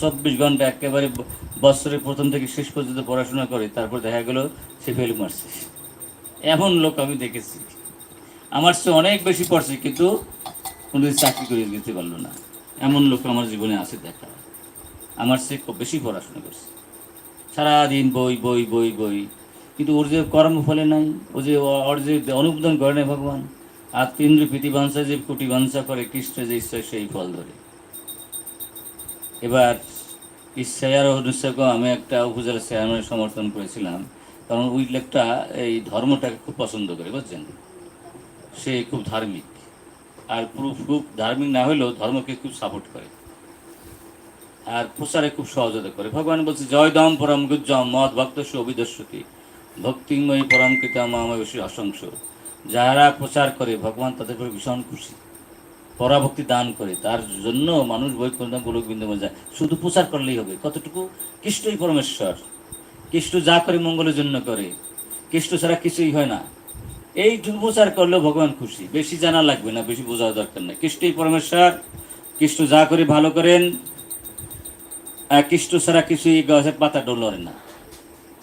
চব্বিশ ঘণ্টা একেবারে বছরের প্রথম থেকে শেষ পর্যন্ত পড়াশোনা করে, তারপর দেখা গেল সে ফেল মারছে। এমন লোক আমি দেখেছি। আমার সে অনেক বেশি পড়ছে, কিন্তু কোনোদিন চাকরি করে দিতে পারল না। এমন লোক আমার জীবনে আছে দেখা। আমার সে খুব বেশি পড়াশোনা করছে। সারাদিন বই বই বই বই। কিন্তু ওর যে কর্মফলে নাই, ও যে ওর যে অনুমোদন করে নাই ভগবান আত্মীন্দ্র প্রীতি বাঞ্ছা যে কোটি করে কৃষ্ণ যে ঈশ্বর সেই ফল ধরে। এবার ইচ্ছায়ার অনুষ্ঠকে আমি একটা উপজেলা চেয়ারম্যানের সমর্থন করেছিলাম। কারণ ওই লোকটা এই ধর্মটাকে খুব পছন্দ করে, বুঝছেন? সে খুব ধার্মিক। আর পুরো খুব ধার্মিক না হলেও ধর্মকে খুব সাপোর্ট করে। আর প্রচারে খুব সহযোগিতা করে। ভগবান বলছে, জয় দম পরম গুজ্জম, মদ ভক্ত অভিদস্যতি। ভক্তিময়ী পরম কৃতা মাময় অসংস। যারা প্রচার করে, ভগবান তাদের উপরে ভীষণ খুশি। পরাভক্তি দান করে, তার জন্য মানুষ বৈকুণ্ঠ বৃন্দাবন যায় শুধু প্রচার করলেই হবে। কতটুকু? কৃষ্ণই পরমেশ্বর। কৃষ্ণ যা করে মঙ্গলের জন্য করে। কৃষ্ণ ছাড়া কিছুই হয় না। এইটুকু প্রচার করলেও ভগবান খুশি। বেশি জানা লাগবে না, বেশি বোঝার দরকার নেই। কৃষ্ণই পরমেশ্বর। কৃষ্ণ যা করে ভালো করেন কৃষ্ণ ছাড়া কিছুই গাছের পাতা ডলরে না।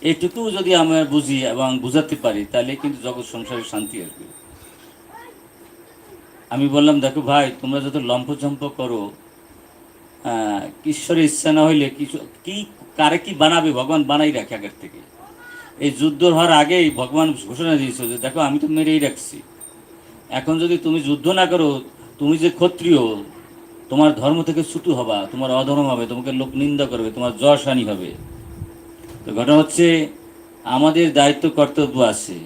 এইটুকু যদি আমরা বুঝি এবং বুঝাতে পারি, তাহলে কিন্তু জগৎ সংসারে শান্তি আসবে। আমি বললাম, দেখো ভাই, তোমরা যত লম্ফঝম্প করো ঈশ্বরের ইচ্ছা না হইলে কিছু, কি, কারে কি বানাবে? ভগবান বানাই রাখে আগের থেকে। এই যুদ্ধ হওয়ার আগেই ভগবান ঘোষণা দিয়েছে যে, দেখো, আমি তো মেরেই রাখছি। এখন যদি তুমি যুদ্ধ না করো, তুমি যে ক্ষত্রিয়, তোমার ধর্ম থেকে ছুটু হবা, তোমার অধর্ম হবে, তোমাকে লোক নিন্দা করবে, তোমার যশ হবে। তো ঘটনা হচ্ছে, আমাদের দায়িত্ব কর্তব্য আছে।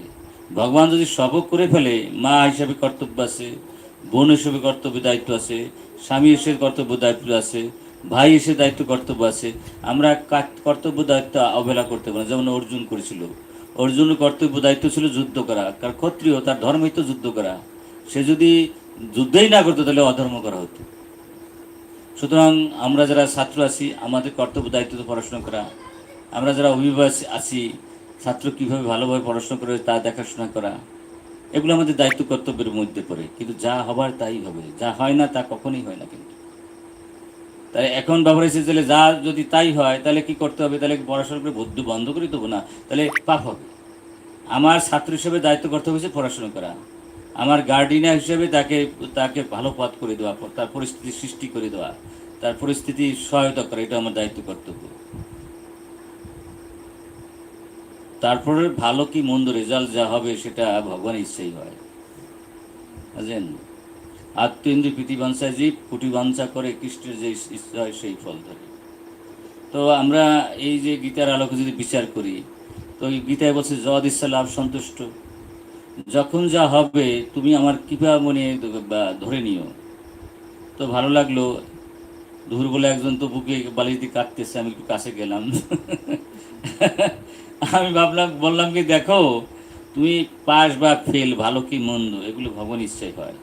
ভগবান যদি সবক করে ফেলে, মা হিসাবে কর্তব্য আছে। বোন হিসেবে কর্তব্য দায়িত্ব আছে, স্বামী হিসেবে কর্তব্য দায়িত্ব আছে, ভাই হিসেবে দায়িত্ব কর্তব্য আছে। আমরা কর্তব্য দায়িত্ব অবহেলা করতে পারি যেমন অর্জুন করেছিল। অর্জুনের কর্তব্য দায়িত্ব ছিল যুদ্ধ করা। কারণ ক্ষত্রিয়, তার ধর্মই তো যুদ্ধ করা। সে যদি যুদ্ধই না করতো, তাহলে অধর্ম করা হতো। সুতরাং আমরা যারা ছাত্র আছি, আমাদের কর্তব্য দায়িত্ব তো পড়াশোনা করা। আমরা যারা অভিভাবক আছি, ছাত্র কীভাবে ভালোভাবে পড়াশোনা করে তা দেখাশোনা করা। এগুলো আমাদের দায়িত্ব কর্তব্যের মধ্যে পড়ে। কিন্তু যা হবার তাই হবে। যা হয় না তা কখনোই হয় না কিন্তু। তাহলে এখন ব্যবহার এসেছে তাহলে যা যদি তাই হয়, তাহলে কি করতে হবে? তাহলে পড়াশোনা করে বদ্ধ বন্ধ করে দেবো না? তাহলে পাপ হবে। আমার ছাত্র হিসেবে দায়িত্ব কর্তব্য হচ্ছে পড়াশোনা করা। আমার গার্ডিয়ান হিসেবে তাকে তাকে ভালো পথ করে দেওয়া, তার পরিস্থিতি সৃষ্টি করে দেওয়া, তার পরিস্থিতি সহায়তা করা, এটা আমার দায়িত্ব কর্তব্য। তারপরে ভালো কি মন্দ রেজাল্ট যা হবে সেটা ভগবানের ইচ্ছেই হয়। বুঝলেন? আত্মেন্দ্রিয় প্রীতিবাঞ্ছা জীব কুটিবাঞ্ছা করে কৃষ্ণের যে ইচ্ছা হয় সেই ফল ধরে। তো আমরা এই যে গীতার আলোকে যদি বিচার করি, তো এই গীতায় বলছে জদ ইচ্ছা লাভ সন্তুষ্ট। যখন যা হবে তুমি আমার কৃপা মনে ধরে নিও। তো ভালো লাগল। দুপুরবেলা একজন তো বুকে বালিশ দিয়ে কাটতেছে আমি একটু কাছে গেলাম। আমি ভাবলাম, বললাম কি, দেখো, তুমি পাস বা ফেল, ভালো কি মন্দ, এগুলো ভগবান ইচ্ছাই হয়।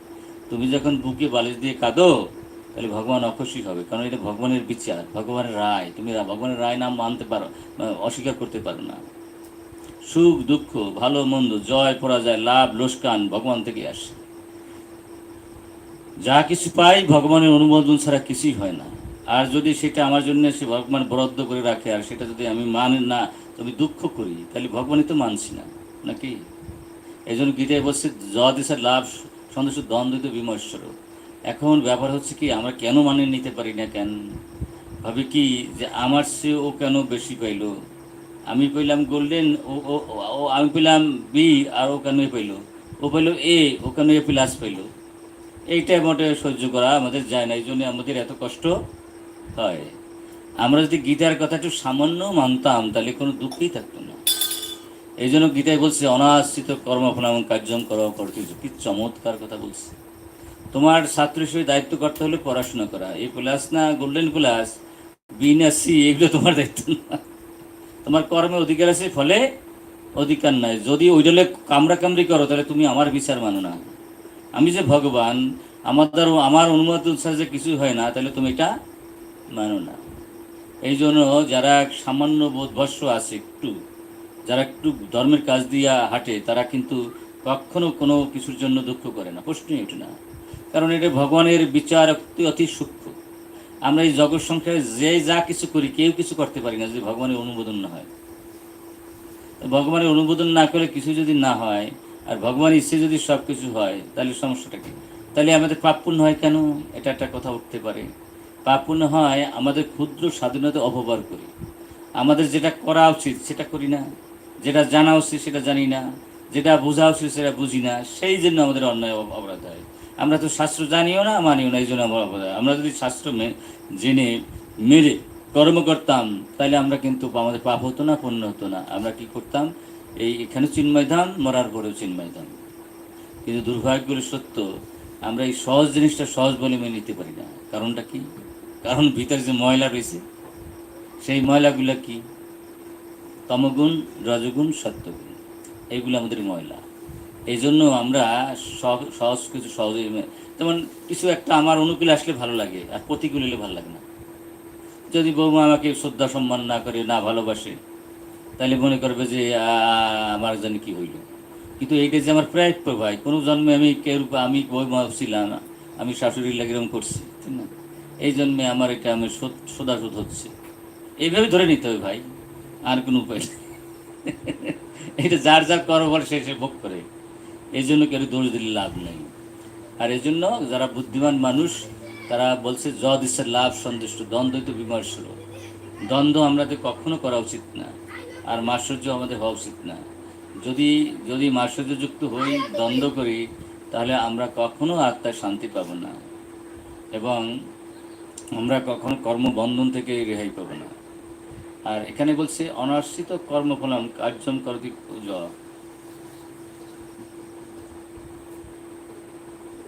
তুমি যখন বুকে বালিশ দিয়ে কাঁদো, তাহলে ভগবান অখুশি হবে, কারণ এটা ভগবানের বিচার, ভগবানের রায়। তুমি ভগবানের রায় নাম মানতে পারো অস্বীকার করতে পারো না। সুখ, দুঃখ, ভালো, মন্দ, জয়, পরাজয়, লাভ লোসকান ভগবান থেকে আসে। যা কিছু পাই ভগবানের অনুমোদন ছাড়া কিছুই হয় না। আর যদি সেটা আমার জন্য সে ভগবান বরাদ্দ করে রাখে, আর সেটা যদি আমি মানে না তবে দুঃখ করি, তাহলে ভগবানই তো মানছি না, নাকি? এই জন্য গীতায় বলছে য দেশের লাভ সন্দেশ দ্বন্দ্বিত বিমর্শর এখন ব্যাপার হচ্ছে কি, আমরা কেন মানে নিতে পারি না কেন? ভাবি কি যে আমার সে ও কেন বেশি পাইলো? আমি পেলাম গোল্ডেন, ও, ও- আমি পেলাম বি আর ও কেন পাইলো? ও পাইলো এ, ও কেন এ প্লাস পাইলো? এইটা মোটে সহ্য করা আমাদের যায় না, এই জন্য আমাদের এত কষ্ট হয়। আমরা যদি গীতার কথা একটু সামান্য মানতাম, তাহলে কোনো দুঃখই থাকতো না। এই জন্য গীতায় বলছে, অনাশ্রিত কর্মফল এবং কার্যম করা করতে কি চমৎকার কথা বলছে। তোমার ছাত্র হিসেবে দায়িত্ব করতে হলে পড়াশোনা করা। এই প্লাস না, গোল্ডেন প্লাস বি সি, এগুলো তোমার দায়িত্ব না। তোমার কর্মে অধিকার আছে, ফলে অধিকার নাই। যদি ওই ওইটালে কামড়া কামড়ি করো, তাহলে তুমি আমার বিচার মানো না। আমি যে ভগবান, আমার দ্বারা, আমার অনুমতি অনুসারে যে কিছু হয় না, তাহলে তুমি এটা মানো না। এই জন্য যারা সামান্য বোধভস্য আছে একটু, যারা একটু ধর্মের কাজ দিয়া হাঁটে, তারা কিন্তু কখনো কোনো কিছুর জন্য দুঃখ করে না। প্রশ্নই ওঠে না। কারণ এটা ভগবানের বিচার অতি অতি সূক্ষ্ম। আমরা এই জগৎ সংখ্যায় যে যা কিছু করি, কেউ কিছু করতে পারি না যদি ভগবানের অনুমোদন না হয়। ভগবানের অনুমোদন না করে কিছু যদি না হয়, আর ভগবানের ইচ্ছে যদি সব কিছু হয়, তাহলে সমস্যাটা কি? তাহলে আমাদের পাপ পুণ্য হয় কেন? এটা একটা কথা উঠতে পারে। পাপ পুণ্য হয়, আমাদের ক্ষুদ্র স্বাধীনতা অপব্যবহার করি। আমাদের যেটা করা উচিত, সেটা করি না। যেটা জানা উচিত, সেটা জানি না। যেটা বোঝা উচিত, সেটা বুঝি না। সেই জন্য আমাদের অন্যায় অপরাধ হয়। আমরা তো শাস্ত্র জানিও না, মানিও না, এই জন্য আমার অপরাধ আমরা যদি শাস্ত্র মে- জেনে, মেরে, কর্ম করতাম তাহলে আমরা কিন্তু আমাদের পাপ হতো না, পুণ্য হতো না। আমরা কি করতাম? এই এখানে চিন্ময় ধাম মরার পরেও চিন্ময় ধাম কিন্তু দুর্ভাগ্যের সত্য, আমরা এই সহজ জিনিসটা সহজ বলে মেনে নিতে পারি না। কারণটা কি? কারণ ভিতরে যে ময়লা রয়েছে, সেই ময়লাগুলো কি? তমগুণ, রজগুণ, সত্যগুণ এইগুলো আমাদের ময়লা। এই জন্য আমরা সহ- সহজ কিছু সহজে যেমন কিছু একটা আমার অনুকূলে আসলে ভালো লাগে, আর প্রতিকূল এলে ভালো লাগে না। যদি বৌমা আমাকে শ্রদ্ধা সম্মান না করে, না ভালোবাসে, তাহলে মনে করবে যে আমার জানি কি হইল। কিন্তু এইটা যে আমার প্রায় ভাই কোনো জন্মে আমি কেউ, আমি বৌমা ছিলাম, আমি শাশুড়ির লাগে এরকম করছি ঠিক না? এই জন্যে আমার এটা আমি সোদাসুদ হচ্ছে। এইভাবে ধরে নিতে হবে ভাই, আর কোনো উপায় নেই। এটা যার যার করবার সে সে ভোগ করে। এই জন্য কেউ দোষ দিলে লাভ নেই। আর এই জন্য যারা বুদ্ধিমান মানুষ, তারা বলছে, যদ ইচ্ছার লাভ সন্তুষ্ট, দ্বন্দ্বই তো বিমর্ষ। দ্বন্দ্ব আমাদের কখনো করা উচিত না, আর মাশ্চর্য আমাদের হওয়া উচিত না। যদি যদি মাশ্চর্যযুক্ত হই, দ্বন্দ্ব করি, তাহলে আমরা কখনো আত্মার শান্তি পাবো না। এবং আমরা কখনো কর্মবন্ধন থেকে রেহাই পাবো না। আর এখানে বলছে, অনাশ্রিত কর্মফলম কার্যম করতি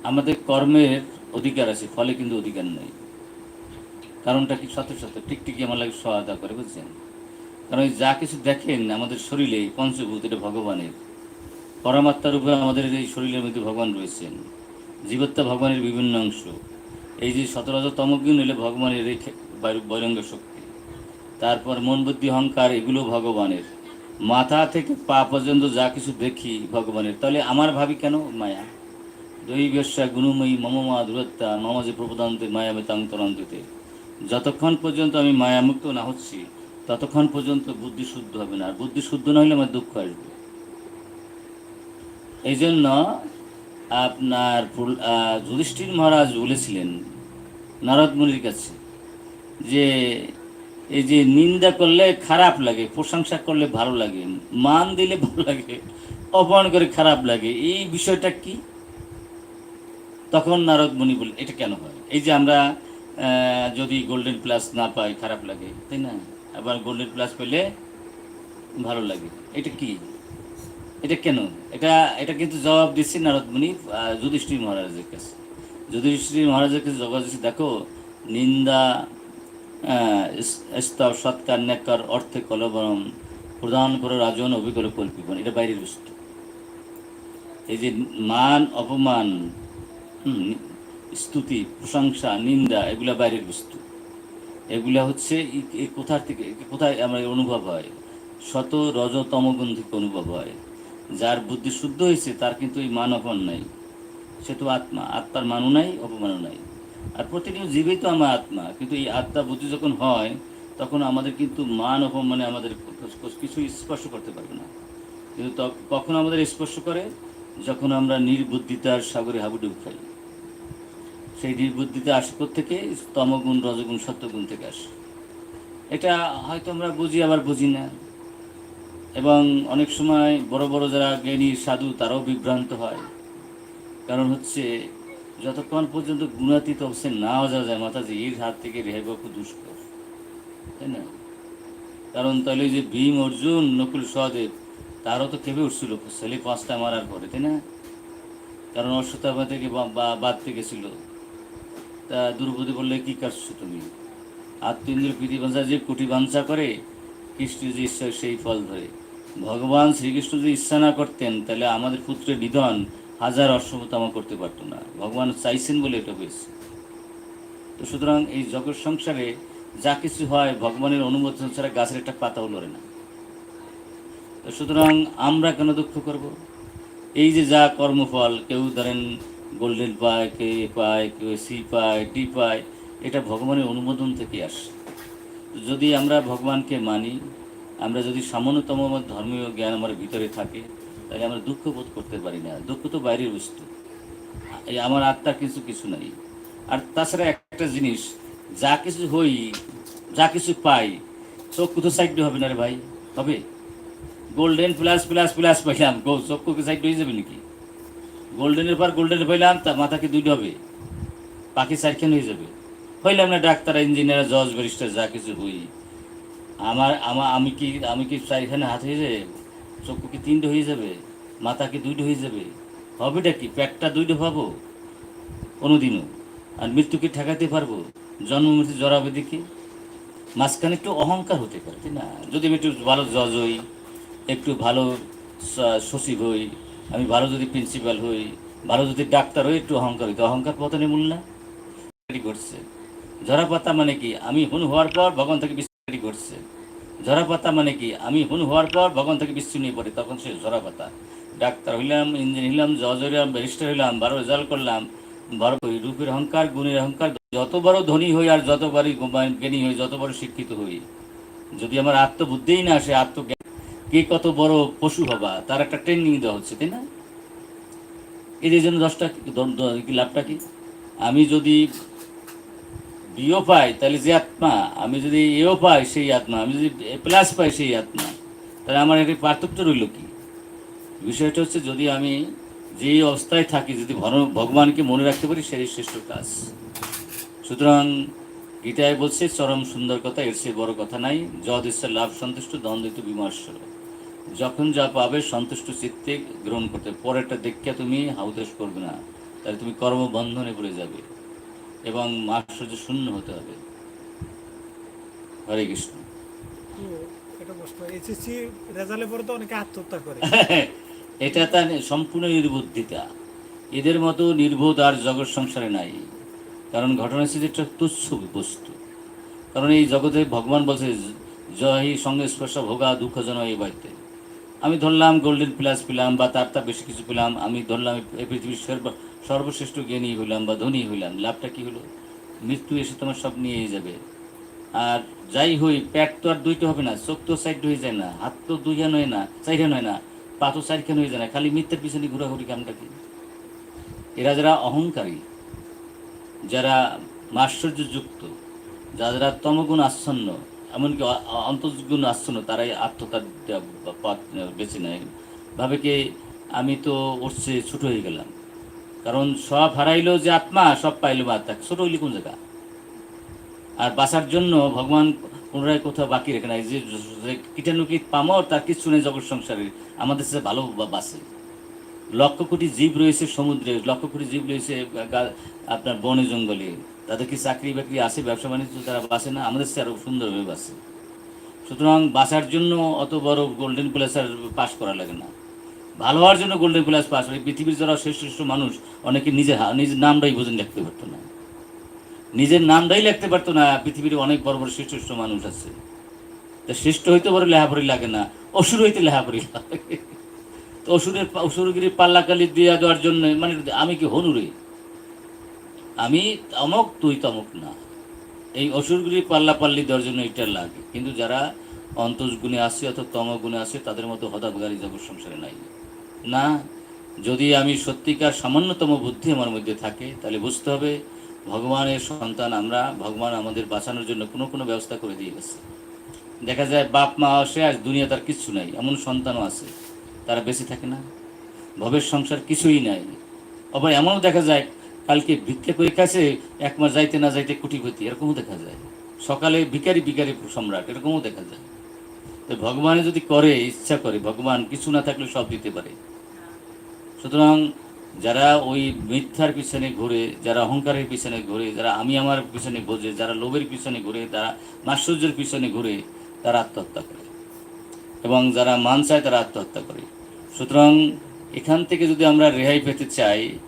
আমাদের কর্মের অধিকার আছে, ফলে কিন্তু অধিকার নেই। কারণটা কি সত্য সত্য? টিকটিকি আমার লাগে সহায়তা করে, বুঝছেন? কারণ যা কিছু দেখেন আমাদের শরীরে, পঞ্চভূত, এটা ভগবানের। পরমাত্মার উপরে আমাদের এই শরীরের মধ্যে ভগবান রয়েছেন। জীবত্তা ভগবানের বিভিন্ন অংশ। এই যে সতেরোজ তমগুণ হলে ভগবানের এই খে- বৈরঙ্গ শক্তি। তারপর মন বুদ্ধি অহংকার, এগুলো ভগবানের। মাথা থেকে পা পর্যন্ত যা কিছু দেখি ভগবানের। তাহলে আমার ভাবি কেন মায়া? দৈবেশ্বা গুণময়ী মম মা দূরত্বা মম যে প্রবোদান্তে মায়া তরন্তিতে। যতক্ষণ পর্যন্ত আমি মায়ামুক্ত না হচ্ছি, ততক্ষণ পর্যন্ত বুদ্ধি শুদ্ধ হবে না। আর বুদ্ধি শুদ্ধ না হলে আমার দুঃখ আসবে। এই জন্য আপনার যুধিষ্ঠির মহারাজ বলেছিলেন নারদ মুনির কাছে যে, এই যে নিন্দা করলে খারাপ লাগে, প্রশংসা করলে ভালো লাগে, মান দিলে ভালো লাগে, অপমান করে খারাপ লাগে, এই বিষয়টা কি? তখন নারদ মুনি বলে, এটা কেন হয়? এই যে আমরা যদি গোল্ডেন প্লাস না পাই, খারাপ লাগে, তাই না? আবার গোল্ডেন প্লাস পেলে ভালো লাগে, এটা কি? এটা কেন? এটা এটা কিন্তু জবাব দিচ্ছি নারদ মুনি যুধিষ্ঠির মহারাজের কাছে। যুধিষ্ঠির মহারাজের কাছে জবাব দিচ্ছি, দেখো, নিন্দা স্তব, সৎকার নেকর অর্থে কলবরম, প্রদান করে, রাজন অভিজ্ঞ কল্পিবন। এটা বাইরের বস্তু। এই যে মান, অপমান স্তুতি, প্রশংসা, নিন্দা, এগুলা বাইরের বস্তু। এগুলা হচ্ছে কোথার থেকে, কোথায় আমার অনুভব হয়? শত রজতম থেকে অনুভব হয়। যার বুদ্ধি শুদ্ধ হয়েছে তার কিন্তু এই মান অপমান নাই। সে তো আত্মা, আত্মার মানও নাই, অপমানও নাই। আর প্রতিটি জীবই তো আমার আত্মা, কিন্তু এই আত্মা বুদ্ধি যখন হয়, তখন আমাদের কিন্তু মান অপমানে আমাদের কিছু স্পর্শ করতে পারবে না। কিন্তু কখন আমাদের স্পর্শ করে? যখন আমরা নির্বুদ্ধিতার সাগরে হাবুডুব খাই। সেই নির্বুদ্ধিতা আসে থেকে তমগুণ রজগুণ, সত্যগুণ থেকে আসে। এটা হয়তো আমরা বুঝি, আবার বুঝি না। এবং অনেক সময় বড় বড় যারা জ্ঞানী, সাধু, তারাও বিভ্রান্ত হয়। কারণ হচ্ছে, যতক্ষণ পর্যন্ত গুণাতীত অবস্থায় না যাওয়া যায়, মাতাজি, এর হাত থেকে রেহাই পাওয়া খুব দুষ্কর। তাই না? কারণ তাহলে যে ভীম, অর্জুন, নকুল, সহদেব, তারও তো কেঁপে উঠছিল। ছেলে পাঁচটা মারার পরে, তাই না? কারণ অশ্বত্থামা থেকে বাদ গেছিল তা দ্রৌপদী বললে কি করছ তুমি? আত্মেন্দ্র প্রীতি বাঞ্ছা যে কুটি বাঞ্ছা করে, কৃষ্ণ যে ঈশ্বর সেই ফল ধরে। ভগবান শ্রীকৃষ্ণ যদি ইচ্ছা না করতেন, তাহলে আমাদের পুত্রের নিধন হাজার অশ্বত্থামা করতে পারতো না। ভগবান চাইছেন বলে এটা হয়েছে। তো সুতরাং এই জগৎ সংসারে যা কিছু হয়, ভগবানের অনুমোদন ছাড়া গাছের একটা পাতাও লড়ে না। তো সুতরাং আমরা কেন দুঃখ করব? এই যে যা কর্মফল, কেউ ধরেন গোল্ডেন পায় কে পায়, কেউ সি পায়, ডি পায়, এটা ভগবানের অনুমোদন থেকে আসে। যদি আমরা ভগবানকে মানি আমরা যদি সামান্যতম আমার ধর্মীয় জ্ঞান আমার ভিতরে থাকে, তাহলে আমরা দুঃখ বোধ করতে পারি না। দুঃখ তো বাইরের বস্তু। আমার আত্মার কিছু কিছু নাই। আর তাছাড়া একটা জিনিস, যা কিছু হই, যা কিছু পাই, চক্ষু তো সাইড হবে না রে ভাই। তবে গোল্ডেন প্লাস প্লাস প্লাস পাইলাম। গো, চক্ষু কি সাইড হয়ে যাবে নাকি? গোল্ডেনের পর গোল্ডেন পাইলাম, তা মাথা কি দুইটা হবে? পাখি চারখান হয়ে যাবে। হইলাম না ডাক্তার, ইঞ্জিনিয়ার, জজ, ব্যারিস্টার, যা কিছু হই। আমার আমার, আমি কি আমি কি চারখানে হাত হয়ে যাবে? চক্ষু কি তিনটে হয়ে যাবে? মাথা কি দুইটা হয়ে যাবে? হবেটা কি? পেটটা দুইটা পাবো? কোনোদিনও আর মৃত্যুকে ঠেকাতে পারব? জন্ম মৃত্যু জড়াবে দেখি। মাঝখানে একটু অহংকার হতে পারে, তাই না? যদি আমি একটু ভালো জজ হই, একটু ভালো সচিব হই, আমি ভালো যদি প্রিন্সিপাল হই, ভালো যদি ডাক্তার হই, একটু অহংকার হই। তো অহংকার পতনে মূল না? ঘটছে। ঝরা পাতা মানে কি? আমি হুন হওয়ার পর ভগবান থেকে বিস্তারি ঘটছে ঝরা পাতা মানে কি? আমি হুন হওয়ার পর ভগবান থেকে বিচ্ছিন্ন হয়ে পড়ে, তখন সে ঝরা পাতা ডাক্তার হইলাম, ইঞ্জিনিয়ার হইলাম, জজ হইলাম, ব্যারিস্টার হইলাম ভালো রেজাল্ট করলাম। বড় রূপের অহংকার, গুণের অহংকার, যত বড় ধনী হই আর যত বড় জ্ঞানী হই, যত বড় শিক্ষিত হই, যদি আমার আত্মবুদ্ধিই না আসে, আত্মজ্ঞান, কে কত বড় পশু হবা? তার একটা ট্রেনিং দেওয়া হচ্ছে, তাই না? এদের জন্য দশটা কি লাভটা কি? আমি যদি বিও পাই, তাহলে যে আত্মা, আমি যদি এও পাই সেই আত্মা, আমি যদি প্লাস পাই সেই আত্মা, তাহলে আমার একটি পার্থক্য রইল কি? বিষয়টা হচ্ছে যদি আমি যে অবস্থায় থাকি, যদি ভগ- ভগবানকে মনে রাখতে পারি সেই শ্রেষ্ঠ কাজ। সুতরাং গীতায় বলছে, চরম সুন্দর কথা, এর চেয়ে বড় কথা নাই। যদ ঈশ্বর লাভ সন্তুষ্ট দ্বন্দ্বিত বিমর্শ যখন যা পাবে, সন্তুষ্ট চিত্তে গ্রহণ করতে পরেরটা দেখে তুমি হাউদেশ করবে না। তাহলে তুমি কর্মবন্ধনে পড়ে যাবে। এবং আশ্চর্য শূন্য হতে হবে। হরে কৃষ্ণ। এটা প্রশ্ন। এসএসসি রেজাল্টের পরে তো অনেকে আত্মহত্যা করে। এটা তার সম্পূর্ণ নির্বুদ্ধিতা। এদের মতো নির্বোধ আর জগৎ সংসারে নাই। কারণ ঘটনা হচ্ছে এটা তুচ্ছ বস্তু। কারণ এই জগতে ভগবান বলছে জয় সঙ্গে স্পর্শ ভোগা দুঃখজন এই বাড়িতে আমি ধরলাম গোল্ডেন প্লাস পেলাম বা তার তার বেশি কিছু পেলাম আমি ধরলাম এই পৃথিবীর সর্বশ্রেষ্ঠ জ্ঞানী হইলাম বা ধনী হইলাম, লাভটা কি হলো? মৃত্যু এসে তোমার সব নিয়েই যাবে। আর যাই হই, পেট তো আর দুইটা হবে না, চোখ তো সাইড হয়ে যায় না, হাত তো দুইখান হয় না চারখান হয় না, পা তো চারখান হয়ে যায় না, খালি মিথ্যের পিছনে ঘোরাঘুরি কামটা কি এরা যারা অহংকারী, যারা মাশ্চর্যযুক্ত, যারা তমগুণ আচ্ছন্ন, এমনকি অন্তর্গুণ আচ্ছন্ন, তারাই আত্মতার পথ বেছে নেয়। ভাবে কি আমি তো ওর উঠছে ছোট হয়ে গেলাম? কারণ সব হারাইলো যে আত্মা, সব পাইলো বা আত্মা ছোট হইলি কোন জায়গা? আর বাঁচার জন্য ভগবান পুনরায় কোথাও বাকি রেখে নাই। যে কীটাণুকীট পামর, তার কিছু নেই জগৎ সংসারে। আমাদের সাথে ভালো বা- বাঁচে লক্ষ কোটি জীব রয়েছে সমুদ্রে, লক্ষ কোটি জীব রয়েছে আপনার বনে জঙ্গলে। তাদের কি চাকরি বাকরি আছে, ব্যবসা বাণিজ্য তারা বাঁচে না? আমাদের চেয়ে আরও সুন্দরভাবে বাঁচে সুতরাং বাঁচার জন্য অত বড় গোল্ডেন প্লেসার পাস করা লাগে না। ভালো হওয়ার জন্য গোল্ডেন প্লাস পাস হয় পৃথিবীর যারা শ্রেষ্ঠ শ্রেষ্ঠ মানুষ, অনেকে নিজের নিজের নামটাই বোঝেন লিখতে পারতো না। নিজের নামটাই লিখতে পারতো না, পৃথিবীর অনেক বড় বড় শ্রেষ্ঠ শ্রেষ্ঠ মানুষ আছে। তা শ্রেষ্ঠ হইতে বড় লেহাপড়ি লাগে না, অসুর হইতে লেহাপড়ি লাগে। তো অসুরের অসুরগিরি পাল্লাকালি দিয়ে দেওয়ার জন্য মানে আমি কি হনুরে? আমি অমক তুই তমক না। এই অসুরগুলি পাল্লা পাল্লি দেওয়ার জন্য এটা লাগে। কিন্তু যারা অন্তর্গুণে আসে অথবা তমগুণে আসে, তাদের মতো হতাবগারী জগৎ সংসারে নাই। না, যদি আমি সত্যিকার সামান্যতম বুদ্ধি আমার মধ্যে থাকে, তাহলে বুঝতে হবে ভগবানের সন্তান আমরা, ভগবান আমাদের বাঁচানোর জন্য কোনো কোনো ব্যবস্থা করে দিয়ে গেছে। দেখা যায় বাপ মা আসে, আজ দুনিয়া তার কিচ্ছু নাই, এমন সন্তানও আছে, তারা বেঁচে থাকে না। ভবের সংসার কিছুই নাই। আবার এমনও দেখা যায়, কালকে ভিক্ষা করে কাছে এক মাস যাইতে না যাইতে কুটিপতি, এরকমও দেখা যায়। সকালে ভিকারি ভিকারি সম্রাট, এরকমও দেখা যায়। তো ভগবানে যদি করে, ইচ্ছা করে, ভগবান কিছু না থাকলে সব দিতে পারে। সুতরাং যারা ওই মিথ্যার পিছনে ঘুরে, যারা অহংকারের পিছনে ঘুরে, যারা আমি আমার পিছনে বোঝে, যারা লোভের পিছনে ঘুরে, তারা মাশ্চর্যের পিছনে ঘুরে, তারা আত্মহত্যা করে। এবং যারা মান চায়, তারা আত্মহত্যা করে। সুতরাং এখান থেকে যদি আমরা রেহাই পেতে চাই,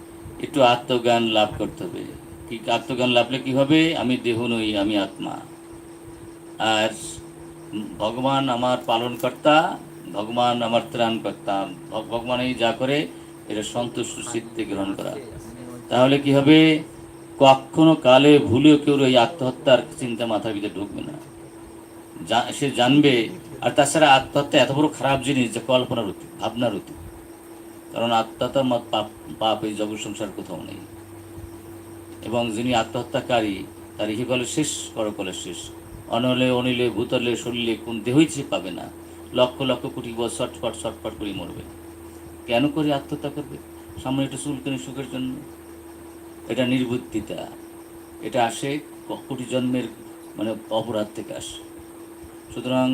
একটু আত্মজ্ঞান লাভ করতে হবে। কি আত্মজ্ঞান লাভলে কি হবে? আমি দেহ নই, আমি আত্মা। আর ভগবান আমার পালনকর্তা, ভগবান আমার ত্রাণকর্তা, ভগ- ভগবান এই যা করে এটা সন্তুষ্ট চিত্তে গ্রহণ করা। তাহলে কি হবে? কখনো কালে ভুলেও কেউ এই আত্মহত্যার চিন্তা মাথার ভিতরে ঢুকবে না। সে জানবে, আর তাছাড়া আত্মহত্যা এত বড় খারাপ জিনিস যে কল্পনার অতীত ভাবনার অতীত কারণ আত্মহত্যার মত পাপ পাপ এই জগৎ সংসার কোথাও নেই। এবং যিনি আত্মহত্যাকারী, তার ইহিকলে শেষ, পরকলে শেষ। অনলে, অনিলে, ভূতলে, শরীরে কোন দেহই সে পাবে না। লক্ষ লক্ষ কোটি বছর ছটফট ছটফট করে মরবে। কেন করে আত্মহত্যা করবে সামনে একটু চুলকানি সুখের জন্য? এটা নির্বুদ্ধিতা। এটা আসে কোটি জন্মের মানে অপরাধ থেকে আসে। সুতরাং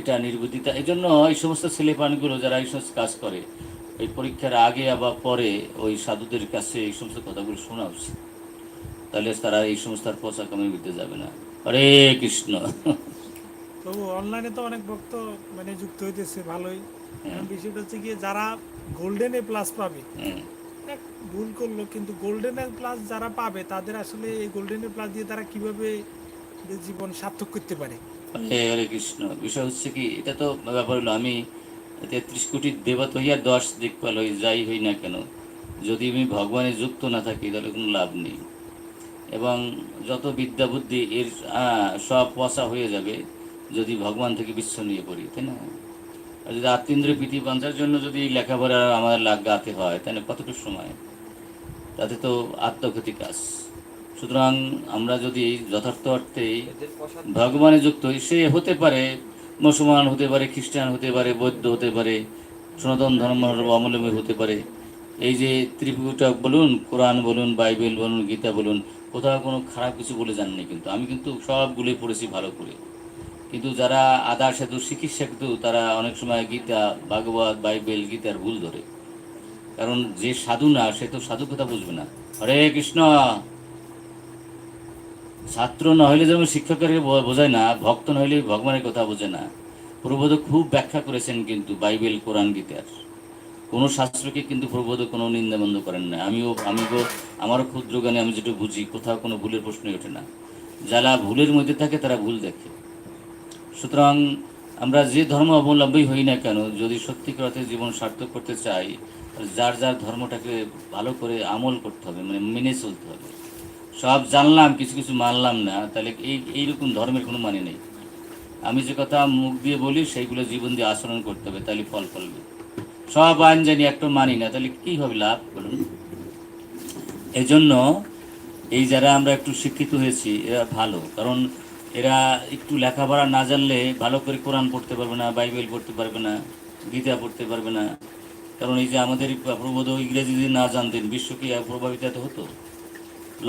এটা নির্বুদ্ধিতা। এই জন্য এই সমস্ত ছেলেপানগুলো যারা এই সমস্ত কাজ করে এই পরীক্ষার আগে আবার পরে ওই সাধুদের কাছে এই সমস্ত কথাগুলো শোনা উচিত। তাহলে তারা এই সমস্ত আর পচা কামের বিরুদ্ধে যাবে না। হরে কৃষ্ণ। তবু অনলাইনে তো অনেক ভক্ত মানে যুক্ত হইতেছে ভালোই। এখন বিষয়টা হচ্ছে গিয়ে যারা গোল্ডেন এ প্লাস পাবে। ভুল করল কিন্তু গোল্ডেন এ প্লাস যারা পাবে তাদের আসলে এই গোল্ডেন এ প্লাস দিয়ে তারা কীভাবে যে জীবন সার্থক করতে পারে? হরে কৃষ্ণ। বিষয় হচ্ছে কি এটা তো ব্যাপার হলো আমি তেত্রিশ কোটি দেবত হইয়া দশ দিকপাল হই যাই হই না কেন যদি আমি ভগবানে যুক্ত না থাকি তাহলে কোনো লাভ নেই। এবং যত বিদ্যা বুদ্ধি এর সব পচা হয়ে যাবে যদি ভগবান থেকে বিশ্ব নিয়ে পড়ি তাই না? যদি আত্মীন্দ্রিয় প্রীতি বাঁচার জন্য যদি লেখাপড়া আমাদের লাগাতে হয়, তাহলে কতটুকু সময়? তাতে তো আত্মক্ষতি কাজ। সুতরাং আমরা যদি যথার্থ অর্থেই ভগবানে যুক্ত সে হতে পারে মুসলমান, হতে পারে খ্রিস্টান, হতে পারে বৌদ্ধ, হতে পারে সনাতন ধর্ম অবলম্বী, হতে পারে এই যে ত্রিপুটক বলুন, কোরআন বলুন, বাইবেল বলুন, গীতা বলুন, কোথাও কোনো খারাপ কিছু বলে জাননি কিন্তু। আমি কিন্তু সবগুলোই পড়েছি ভালো করে। কিন্তু যারা আদা সেতু চিকিৎসা কিন্তু তারা অনেক সময় গীতা, ভাগবত, বাইবেল, গীতার ভুল ধরে। কারণ যে সাধু না, সে তো সাধু কথা বুঝবে না। হরে কৃষ্ণ! ছাত্র না হইলে যেমন শিক্ষকের বোঝায় না, ভক্ত না হইলে ভগবানের কথা বোঝে না। প্রবোধ খুব ব্যাখ্যা করেছেন কিন্তু বাইবেল, কোরআন, গীতার। কোনো শাস্ত্রকে কিন্তু প্রবোধ কোনো নিন্দা বন্ধ করেন না। আমিও, আমি আমারও ক্ষুদ্র জ্ঞানে আমি যেটা বুঝি, কোথাও কোনো ভুলের প্রশ্নই ওঠে না। যারা ভুলের মধ্যে থাকে, তারা ভুল দেখে। সুতরাং আমরা যে ধর্ম অবলম্বী হই না কেন, যদি সত্যিকার অর্থে জীবন সার্থক করতে চাই যার যার ধর্মটাকে ভালো করে আমল করতে হবে মানে মেনে চলতে হবে। সব জানলাম, কিছু কিছু মানলাম না, তাহলে এই, এইরকম ধর্মের কোনো মানে নেই। আমি যে কথা মুখ দিয়ে বলি, সেইগুলো জীবন দিয়ে আচরণ করতে হবে, তাহলে ফল ফলবে। সব আইন জানি একটা মানি না, তাহলে কী হবে লাভ, বলুন? এই জন্য এই যারা আমরা একটু শিক্ষিত হয়েছি, এরা ভালো, কারণ এরা একটু লেখাপড়া না জানলে ভালো করে কোরআন পড়তে পারবে না, বাইবেল পড়তে পারবে না, গীতা পড়তে পারবে না। কারণ এই যে আমাদের প্রবোধ ইংরেজি যদি না জানতেন বিশ্ব কি আর প্রভাবিত হতো।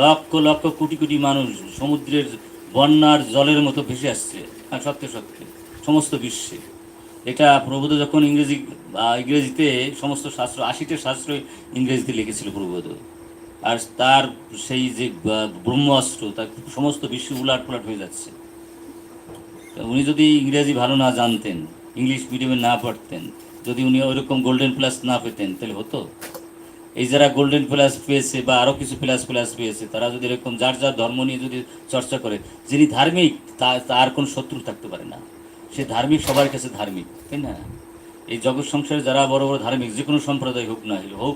লক্ষ লক্ষ কোটি কোটি মানুষ সমুদ্রের বন্যার জলের মতো ভেসে আসছে হ্যাঁ সত্যি সত্যি, সমস্ত বিশ্বে। এটা প্রবোধ যখন ইংরেজি ইংরেজিতে সমস্ত শাস্ত্র, আশিটা শাস্ত্র ইংরেজিতে লিখেছিল প্রবোধ। আর তার সেই যে ব্রহ্মাস্ত্র তার সমস্ত বিশ্ব উলাট পুলাট হয়ে যাচ্ছে। উনি যদি ইংরেজি ভালো না জানতেন, ইংলিশ মিডিয়ামে না পড়তেন, যদি উনি ওইরকম গোল্ডেন প্লাস না পেতেন, তাহলে হতো? এই যারা গোল্ডেন প্লাস পেয়েছে বা আরও কিছু প্লাস প্লাস পেয়েছে, তারা যদি এরকম যার যার ধর্ম নিয়ে যদি চর্চা করে, যিনি ধার্মিক তার কোনো শত্রু থাকতে পারে না। সে ধার্মিক, সবার কাছে ধার্মিক, তাই না? এই জগৎ সংসারে যারা বড় বড় ধার্মিক, যে কোনো সম্প্রদায় হোক না হোক